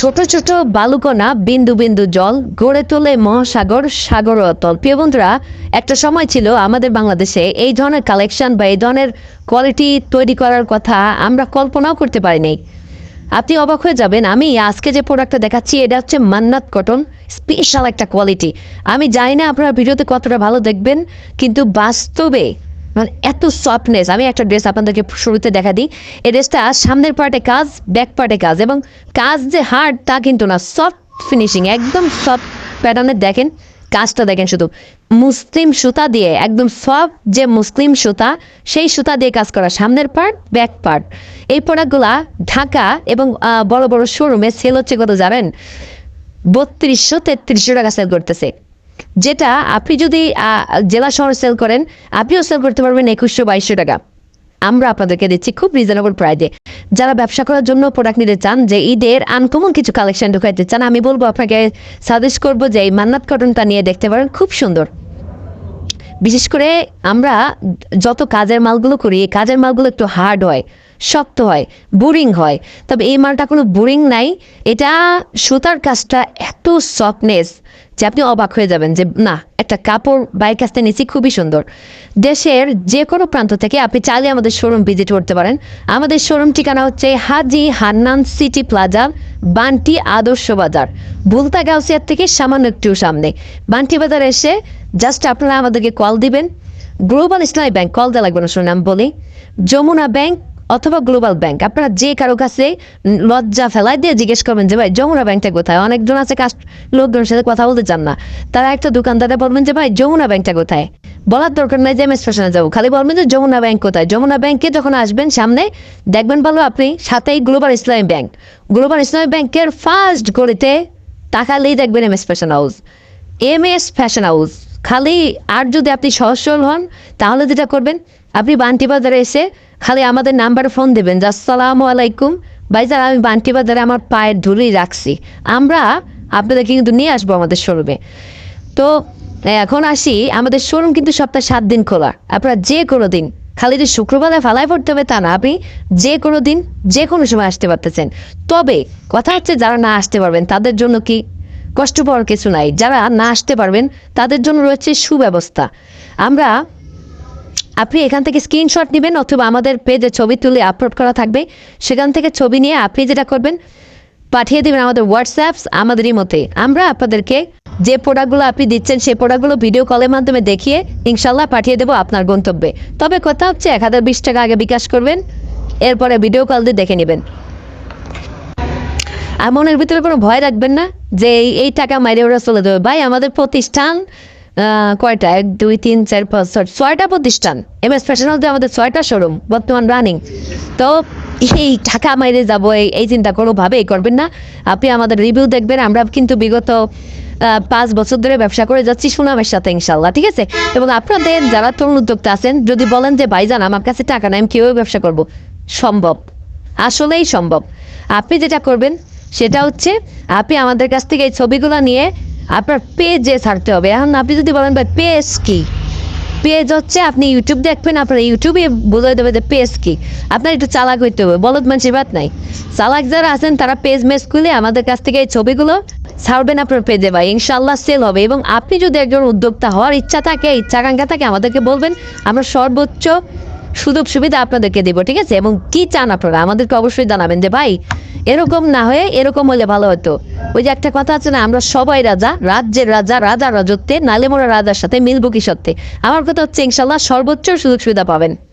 ছোট ছোট বালুকণা বিন্দু বিন্দু জল গড়ে তোলে মহাসাগর সাগর অতল। প্রিয় বন্ধুরা, একটা সময় ছিল আমাদের বাংলাদেশে এই ধরনের কালেকশন বা এই ধরনের কোয়ালিটি তৈরি করার কথা আমরা কল্পনাও করতে পারিনি। আপনি অবাক হয়ে যাবেন, আমি আজকে যে প্রোডাক্টটা দেখাচ্ছি, এটা হচ্ছে মান্নাত কটন স্পেশাল একটা কোয়ালিটি আমি জানি না আপনারা ভিডিওতে কতটা ভালো দেখবেন, কিন্তু বাস্তবে মানে এত সফটনেস আমি একটা ড্রেস আপনাদেরকে শুরুতে দেখা দিই। এই ড্রেসটা সামনের পার্টে কাজ ব্যাক পার্টে কাজ এবং কাজ যে হার্ড তা কিন্তু না সফট ফিনিশিং একদম সফট প্যাটার্নের দেখেন, কাজটা দেখেন শুধু। মুসলিম সুতা দিয়ে, একদম সফট যে মুসলিম সুতা, সেই সুতা দিয়ে কাজ করা সামনের পার্ট ব্যাক পার্ট এই প্রোডাক্টগুলা ঢাকা এবং বড় বড় শোরুমে সেল হচ্ছে কত জানেন? বত্রিশশো তেত্রিশশো টাকা সেল করতেছে। যেটা আপনি যদি জেলা শহর সেল করেন, আপনিও সেল করতে পারবেন একুশশো বাইশশো টাকা। আমরা আপনাদেরকে দিচ্ছি খুব রিজনেবল প্রাইজে যারা ব্যবসা করার জন্য প্রোডাক্ট নিতে চান, যে ঈদের আনকমন কিছু কালেকশন ঢুকাইতে চান, আমি বলব আপনাকে সাজেস্ট করব যে এই মান্নাত কটনটা নিয়ে দেখতে পারেন, খুব সুন্দর। বিশেষ করে আমরা যত কাজের মালগুলো করি কাজের মালগুলো একটু হার্ড হয়। শক্ত হয়, বোরিং হয়। তবে এই মালটা কোনো বোরিং নাই। এটা সুতার কাজটা এত সফটনেস যে আপনি অবাক হয়ে যাবেন যে, না, একটা কাপড় বাইক কাছতে নিচ্ছি খুবই সুন্দর। দেশের যে কোনো প্রান্ত থেকে আপনি চাইলে আমাদের শোরুম ভিজিট করতে পারেন। আমাদের শোরুম ঠিকানা হচ্ছে হাজি হান্নান সিটি প্লাজা, বান্টি আদর্শ বাজার। বুলতা গাউসিয়ার থেকে সামান্য একটু সামনে। বান্টি বাজার এসে জাস্ট আপনারা আমাদেরকে কল দিবেন। গ্লোবাল ইসলামী ব্যাংক কল দেওয়া লাগবে না আমি বলি। যমুনা ব্যাংক অথবা গ্লোবাল ব্যাংক আপনারা যে কারও কাছে লজ্জা ফেলাই দিয়ে জিজ্ঞেস করবেন যে, ভাই, যমুনা ব্যাংকটা কোথায়? অনেকজন আছে কাস্ট লোকজনের সাথে কথা বলতে চান না। তারা একটা দোকানদারে বলবেন যে, ভাই, যমুনা ব্যাংকটা কোথায়? বলার দরকার নাই যে এম এস ফ্যাশনে যাব। খালি বলবেন যে, যমুনা ব্যাংক কোথায়? যমুনা ব্যাংকে যখন আসবেন সামনে, দেখবেন ভালো, আপনি সাথেই গ্লোবাল ইসলামী ব্যাংক গ্লোবাল ইসলামী ব্যাংকের ফার্স্ট গলিতে তাকালেই দেখবেন M S fashion house M S fashion house খালি আর যদি আপনি সহজ সরল হন, তাহলে যেটা করবেন আপনি বান্টি বাজারে এসে খালি আমাদের নাম্বারে ফোন দেবেন যে, আসসালামু আলাইকুম। ভাইজান আমি বান্টি বাজারে আমার পায়ের ধুলেই রাখছি। আমরা আপনাদেরকে কিন্তু নিয়ে আসব আমাদের শোরুমে। তো, এখন আসি, আমাদের শোরুম কিন্তু সপ্তাহে সাত দিন খোলা। আপনারা যে কোনো দিন, খালি যে শুক্রবারে ফালাই পড়তে হবে তা না, আপনি যে কোনো দিন, যে কোনো সময় আসতে পারতেছেন। তবে কথা হচ্ছে, যারা না আসতে পারবেন, তাদের জন্য কি কষ্ট পাওয়ার কিছু নাই। যারা না আসতে পারবেন, তাদের জন্য রয়েছে সুব্যবস্থা। আমরা আপনি এখান থেকে স্ক্রিনশট নেবেন অথবা আমাদের পেজে ছবি তুলে আপলোড করা থাকবে। সেখান থেকে ছবি নিয়ে আপনি যেটা করবেন, পাঠিয়ে দেবেন আমাদের হোয়াটসঅ্যাপস আমাদেরই মতে আমরা আপনাদেরকে যে প্রোডাক্টগুলো আপনি দিচ্ছেন, সেই প্রোডাক্টগুলো ভিডিও কলের মাধ্যমে দেখিয়ে ইনশাল্লাহ পাঠিয়ে দেবো আপনার গন্তব্যে। তবে কথা হচ্ছে, এক হাজার বিশ টাকা আগে বিকাশ করবেন, এরপরে ভিডিও কল দিয়ে দেখে নেবেন। আর মনের ভিতরে কোনো ভয় রাখবেন না যে এই- টাকা মাইরে ওরা চলে দেবে ভাই, আমাদের প্রতিষ্ঠান কয়টা? এক, দুই, তিন, চার, পাঁচ, ছয়, ছয়টা প্রতিষ্ঠান। এম এস ফ্যাশন হাউসে আমাদের ছয়টা শোরুম বর্তমান রানিং তো এই টাকা মাইরে যাব, এই চিন্তা চিন্তা কোনোভাবেই করবেন না। আপনি আমাদের রিভিউ দেখবেন, আমরা কিন্তু বিগত পাঁচ বছর ধরে ব্যবসা করে যাচ্ছি সুনামের সাথে ইনশাল্লাহ ঠিক আছে? এবং আপনাদের যারা তরুণ উদ্যোক্তা আছেন, যদি বলেন যে, ভাইজান, আমার কাছে টাকা নাই, আমি কেউ ব্যবসা করব? সম্ভব। আসলেই সম্ভব। আপনি যেটা করবেন, সেটা হচ্ছে, আপনি আমাদের কাছ থেকে এই ছবিগুলো নিয়ে আপনার পেজে ছাড়তে হবে। এখন আপনি যদি বলেন, ভাই পেজ কি? পেজ হচ্ছে আপনি ইউটিউব দেখবেন, আপনার ইউটিউবে বোঝাই দেবে যে পেজ কি। আপনার একটু চালাক হইতে হবে, বলদ মানুষের বাদ নাই। চালাক যারা আছেন, তারা পেজ মেজ খুলে আমাদের কাছ থেকে এই ছবিগুলো ছাড়বেন আপনার পেজে ভাই। ইনশাল্লাহ সেল হবে এবং আপনি যদি একজন উদ্যোক্তা হওয়ার ইচ্ছা থাকে ইচ্ছা আকাঙ্ক্ষা থাকে, আমাদেরকে বলবেন, আমরা সর্বোচ্চ সুযোগ সুবিধা আপনাদেরকে দেবো, ঠিক আছে? এবং কি চান আপনারা? আমাদেরকে অবশ্যই জানাবেন যে, ভাই এরকম না হয়ে এরকম হলে ভালো হতো। ওই যে একটা কথা আছে না, আমরা সবাই রাজা, রাজ্যের রাজা রাজা রাজত্বে, নালে মোরা রাজার সাথে মিলবো কি সত্যি? আমার কথা হচ্ছে, ইনশাল্লাহ সর্বোচ্চ সুযোগ সুবিধা পাবেন।